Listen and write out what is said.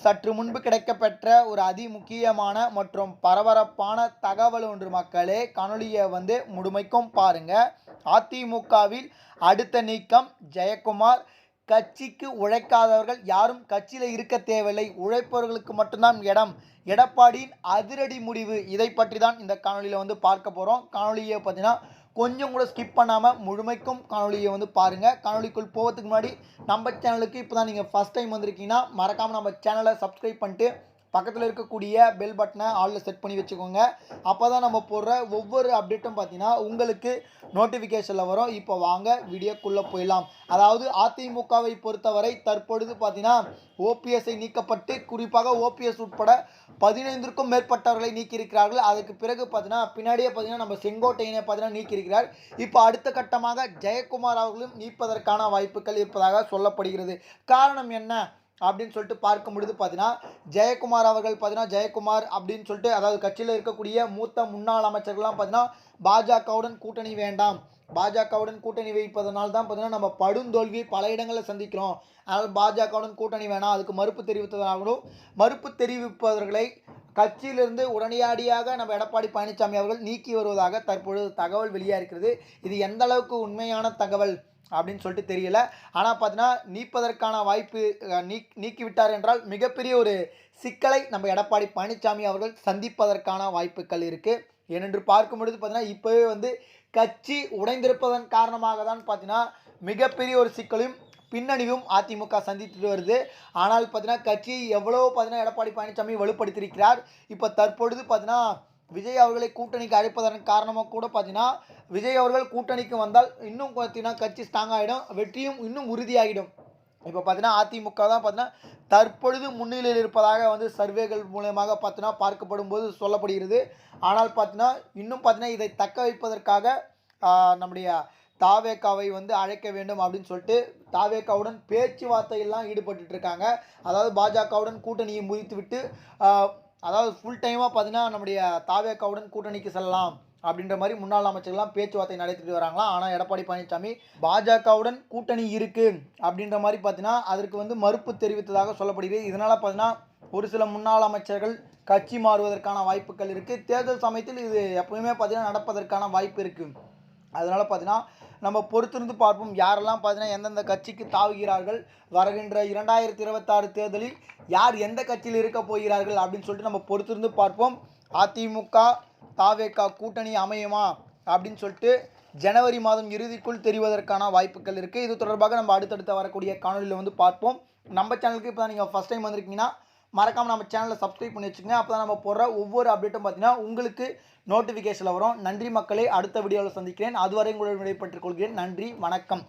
சற்று முன்பு கிடைக்கப்பெற்ற ஒரு அதி முக்கியமான மற்றும் பரபரப்பான தகவல் ஒன்று மக்களே காணொலியை வந்து முழுமைக்கும் பாருங்க. அதிமுகவில் அடுத்த நீக்கம் ஜெயக்குமார். கட்சிக்கு உழைக்காதவர்கள் யாரும் கட்சியில் இருக்க தேவையில்லை. உழைப்பவர்களுக்கு மட்டும்தான் இடம். எடப்பாடியின் அதிரடி முடிவு இதை பற்றி தான் இந்த காணொலியில் வந்து பார்க்க போகிறோம் காணொலியை பார்த்தீங்கன்னா கொஞ்சம் கூட ஸ்கிப் பண்ணாமல் முழுமைக்கும் காணொலியை வந்து பாருங்கள் காணொலிக்குள் போகிறதுக்கு முன்னாடி நம்ம சேனலுக்கு இப்போ தான் நீங்கள் ஃபஸ்ட் டைம் வந்திருக்கீங்கன்னா மறக்காமல் நம்ம சேனலை சப்ஸ்கிரைப் பண்ணிட்டு பக்கத்தில் இருக்கக்கூடிய பெல் பட்டனை ஆளில் செட் பண்ணி வச்சுக்கோங்க. அப்போ தான் நம்ம போடுற ஒவ்வொரு அப்டேட்டும் பார்த்தீங்கன்னா உங்களுக்கு நோட்டிஃபிகேஷனில் வரும். இப்போ வாங்க வீடியோக்குள்ளே போயிடலாம். அதாவது அதிமுகவை பொறுத்தவரை தற்பொழுது பார்த்தீங்கன்னா ஓபிஎஸ்ஐ நீக்கப்பட்டு குறிப்பாக ஓபிஎஸ் உட்பட பதினைந்திற்கும் மேற்பட்டவர்களை நீக்கியிருக்கிறார்கள். அதுக்கு பிறகு பார்த்தீங்கன்னா பின்னாடியே பார்த்தீங்கன்னா நம்ம செங்கோட்டையினை பார்த்தீங்கன்னா நீக்கியிருக்கிறார். இப்போ அடுத்த கட்டமாக ஜெயக்குமார் அவர்களும் நீப்பதற்கான வாய்ப்புகள் இருப்பதாக சொல்லப்படுகிறது. காரணம் என்ன? அப்படின்னு சொல்லிட்டு பார்க்கும் பொழுது பார்த்தீங்கன்னா ஜெயக்குமார் அவர்கள் பார்த்தீங்கன்னா ஜெயக்குமார் அப்படின்னு சொல்லிட்டு அதாவது கட்சியில் இருக்கக்கூடிய மூத்த முன்னாள் அமைச்சர்கள்லாம் பார்த்தீங்கன்னா பாஜகவுடன் கூட்டணி வேண்டாம். பாஜகவுடன் கூட்டணி வைப்பதனால தான் பார்த்தீங்கன்னா நம்ம படுந்தோல்வி பல இடங்களில் சந்திக்கிறோம். அதனால் பாஜகவுடன் கூட்டணி வேணாம். அதுக்கு மறுப்பு தெரிவித்ததாகவும் மறுப்பு தெரிவிப்பவர்களை கட்சியிலிருந்து உடனடியாக நம்ம எடப்பாடி பழனிசாமி அவர்கள் நீக்கி வருவதாக தற்பொழுது தகவல் வெளியாக இருக்கிறது இது எந்த அளவுக்கு உண்மையான தகவல் அப்படின்னு சொல்லிட்டு தெரியல. ஆனால் பார்த்தீங்கன்னா நீப்பதற்கான வாய்ப்பு நீக் நீக்கிவிட்டார் என்றால் மிகப்பெரிய ஒரு சிக்கலை நம்ம எடப்பாடி பழனிசாமி அவர்கள் சந்திப்பதற்கான வாய்ப்புகள் இருக்குது ஏனென்று பார்க்கும் பொழுது பார்த்தீங்கன்னா இப்போவே வந்து கட்சி உடைந்திருப்பதன் காரணமாக தான் பார்த்தீங்கன்னா மிகப்பெரிய ஒரு சிக்கலையும் பின்னணிவும் அதிமுக சந்தித்து வருது. ஆனால் பார்த்தீங்கன்னா கட்சி எவ்வளோ பார்த்தீங்கன்னா எடப்பாடி பழனிசாமி வலுப்படுத்தியிருக்கிறார். இப்போ தற்பொழுது பார்த்தீங்கன்னா விஜய் அவர்களை கூட்டணிக்கு அழைப்பதன் காரணமாக கூட பார்த்தீங்கன்னா விஜய் அவர்கள் கூட்டணிக்கு வந்தால் இன்னும் பார்த்தீங்கன்னா கட்சி ஸ்ட்ராங் ஆகிடும் வெற்றியும் இன்னும் உறுதியாகிடும். இப்போ பார்த்தீங்கன்னா அதிமுக தான் பார்த்தீங்கன்னா தற்பொழுது முன்னிலையில் இருப்பதாக வந்து சர்வேகள் மூலயமாக பார்த்தீங்கன்னா பார்க்கப்படும் போது சொல்லப்படுகிறது. ஆனால் பார்த்தீங்கன்னா இன்னும் பார்த்தீங்கன்னா இதை தக்க வைப்பதற்காக நம்முடைய தாவேக்காவை வந்து அழைக்க வேண்டும் அப்படின்னு சொல்லிட்டு தாவேக்காவுடன் பேச்சுவார்த்தையெல்லாம் ஈடுபட்டு இருக்காங்க. அதாவது பாஜகவுடன் கூட்டணியை முறித்து விட்டு அதாவது ஃபுல் டைமாக பார்த்தீங்கன்னா நம்முடைய தாவேக்காவுடன் கூட்டணிக்கு செல்லலாம் அப்படின்ற மாதிரி முன்னாள் அமைச்சர்கள்லாம் பேச்சுவார்த்தை நடத்திட்டு வராங்களாம். ஆனால் எடப்பாடி பழனிசாமி பாஜகவுடன் கூட்டணி இருக்குது அப்படின்ற மாதிரி பார்த்தீங்கன்னா அதற்கு வந்து மறுப்பு தெரிவித்ததாக சொல்லப்படுகிறது. இதனால் பார்த்தீங்கன்னா ஒரு சில முன்னாள் அமைச்சர்கள் கட்சி மாறுவதற்கான வாய்ப்புகள் இருக்குது தேர்தல் சமயத்தில் இது எப்பவுமே பார்த்தீங்கன்னா நடப்பதற்கான வாய்ப்பு இருக்குது அதனால் பார்த்தீங்கன்னா நம்ம பொறுத்திருந்து பார்ப்போம். யாரெல்லாம் பார்த்தீங்கன்னா எந்தெந்த கட்சிக்கு தாவுகிறார்கள் வருகின்ற இரண்டாயிரத்தி இருபத்தாறு தேர்தலில் யார் எந்த கட்சியில் இருக்க போகிறார்கள் அப்படின்னு சொல்லிட்டு நம்ம பொறுத்திருந்து பார்ப்போம். அதிமுக தாவேகா கூட்டணி அமையுமா அப்படின்னு சொல்லிட்டு ஜனவரி மாதம் இறுதிக்குள் தெரிவதற்கான வாய்ப்புகள் இருக்குது இது தொடர்பாக நம்ம அடுத்தடுத்த வரக்கூடிய காணொலியில் வந்து பார்ப்போம். நம்ம சேனலுக்கு இப்போ தான் நீங்கள் ஃபஸ்ட் டைம் வந்திருக்கீங்கன்னா மறக்காமல் நம்ம சேனலை சப்ஸ்கிரைப் பண்ணி வச்சுக்கோங்க. அப்போ தான் நம்ம போடுற ஒவ்வொரு அப்டேட்டும் பார்த்தீங்கன்னா உங்களுக்கு நோட்டிஃபிகேஷனில் வரும். நன்றி மக்களை அடுத்த வீடியோவில் சந்திக்கிறேன். அதுவரை உங்களுடன் விடைபெற்றுக் கொள்கிறேன். நன்றி வணக்கம்.